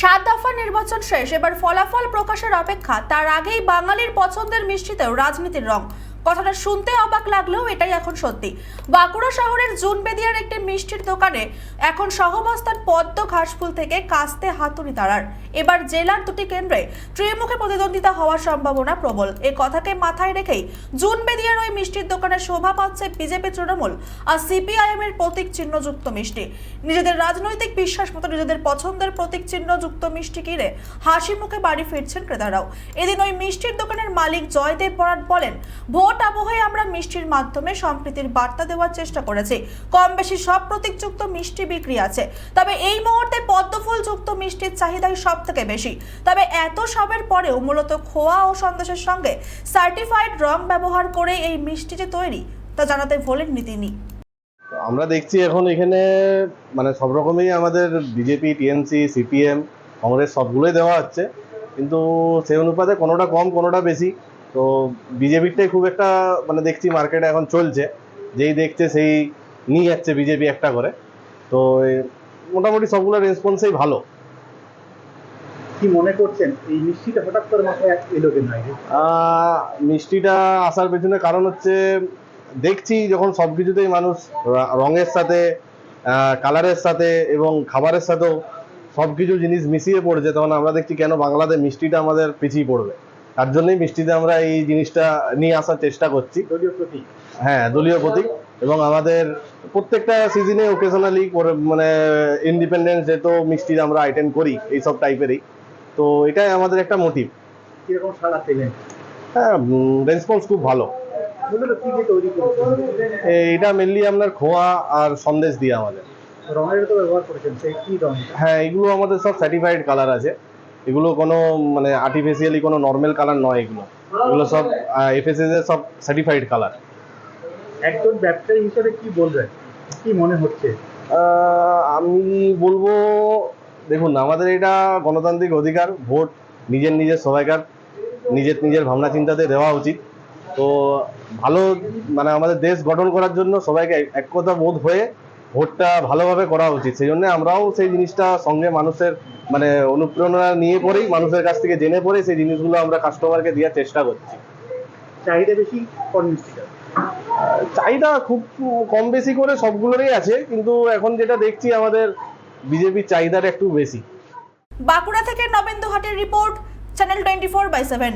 সাত দফা নির্বাচন শেষ। এবার ফলাফল প্রকাশের অপেক্ষা, তার আগেই বাঙালির পছন্দের মিষ্টিতেও রাজনীতির রং। কথাটা শুনতে অবাক লাগলেও এটাই এখন সত্যি। বাঁকুড়া শহরের জুনবেদিয়ার একটি মিষ্টির দোকানে এখন সহবস্থান পদ্ম ঘাসফুল থেকে কাস্তে হাতুড়ি তারার। এবার জেলার দুটি কেন্দ্রে ত্রিমুখে প্রতিদ্বন্দ্বিতা হওয়ার সম্ভাবনা প্রবল। এ কথাকে মাথায় রেখেই জুনবেদিয়ার ওই মিষ্টির দোকানে শোভা পাচ্ছে বিজেপি তৃণমূল আর সিপিআইএম এর প্রতীক চিহ্নযুক্ত মিষ্টি। নিজেদের রাজনৈতিক বিশ্বাস মতো নিজেদের পছন্দের প্রতীক চিহ্নযুক্ত মিষ্টি কিনে হাসি মুখে বাড়ি ফিরছেন ক্রেতারাও। এদিন ওই মিষ্টির দোকানের মালিক জয়দেব বরাট বলেন ভোট আবহে আমরা মিষ্টির মাধ্যমে সম্প্রীতির বার্তা দেওয়ার চেষ্টা করেছি। কম বেশি সব প্রতীকযুক্ত মিষ্টি বিক্রি আছে। তবে এই মুহূর্তে পদ্মফুল যুক্ত মিষ্টির চাহিদাই সব থেকে বেশি। তবে এত সবের পরেও মূলত খোয়া ও সন্দেশের সঙ্গে সার্টিফাইড রং ব্যবহার করে এই মিষ্টি যে তৈরি, তা জানাতে ভোলেননি তিনি আমরা দেখছি এখন এখানে মানে সব রকমই আমাদের বিজেপি, টিএমসি, সিপিএম, কংগ্রেস সবগুলোই দেওয়া হচ্ছে। কিন্তু সেই অনুপাতে কোনোটা কম, কোনোটা বেশি। তো বিজেপিরটাই খুব একটা মানে দেখছি মার্কেটে এখন চলছে। যেই দেখছে সেই নিয়ে যাচ্ছে বিজেপি একটা করে। তো মোটামুটি সবগুলো রেসপন্সেই ভালো। কি মনে করছেন? এই মিষ্টিটা হঠাৎ করে মাথায় এলো কেন? মিষ্টিটা আসার পেছনে কারণ হচ্ছে দেখছি যখন সব কিছুতেই মানুষ রঙের সাথে কালারের সাথে এবং খাবারের সাথেও সব কিছু জিনিস মিশিয়ে পড়ছে তখন আমরা দেখছি কেন বাংলাতে মিষ্টিটা আমাদের পিছিয়ে পড়বে। তার জন্যই মিষ্টিতে আমরা এই জিনিসটা নিয়ে আসার চেষ্টা করছি। দলীয় প্রতীক। হ্যাঁ দলীয় প্রতীক। এবং আমাদের প্রত্যেকটা সিজনে ওকেশনালি মানে ইন্ডিপেন্ডেন্স ডে তো মিষ্টির আমরা আইটেম করি এইসব টাইপেরই তো এটাই আমাদের একটা মোটিভ কীরকম সাড়া পেলেন? হ্যাঁ রেসপন্স খুব ভালো। এটা মেনলি আপনার খোয়া আর সন্দেশ দিয়ে আমাদের। রঙের তো ব্যবহার করেছেন সেই কি রং হ্যাঁ এগুলো আমাদের সব সার্টিফাইড কালার আছে। এগুলো কোনো মানে আর্টিফিশিয়ালি কোনো নর্মাল কালার নয় এগুলো। এগুলো সব এফএসএস এর সব সার্টিফাইড কালার একজন ব্যবসায়ী হিসেবে কি বলবেন? কি মনে হচ্ছে? আমি বলব দেখুন আমাদের এটা গণতান্ত্রিক অধিকার ভোট নিজের নিজের সবাইকার নিজের নিজের ভাবনা চিন্তাতে দেওয়া উচিত। তো ভালো মানে আমাদের দেশ গঠন করার জন্য সবাইকে এক- একতা বোধ হয়ে ভোটটা ভালোভাবে করা উচিত। সেই জন্য আমরাও সেই জিনিসটা সঙ্গে মানুষের মানে অনুপ্রেরণা নিয়ে পরেই মানুষের কাছ থেকে জেনে পরে সেই জিনিসগুলো আমরা কাস্টমারকে দেওয়ার চেষ্টা করছি। চাহিদা বেশি চাহিদা খুব কম বেশি করে সবগুলোরই আছে কিন্তু এখন যেটা দেখছি আমাদের বিজেপির চাহিদাটা একটু বেশি। বাঁকুড়া থেকে নবেন্দু হাটের report channel twenty four by seven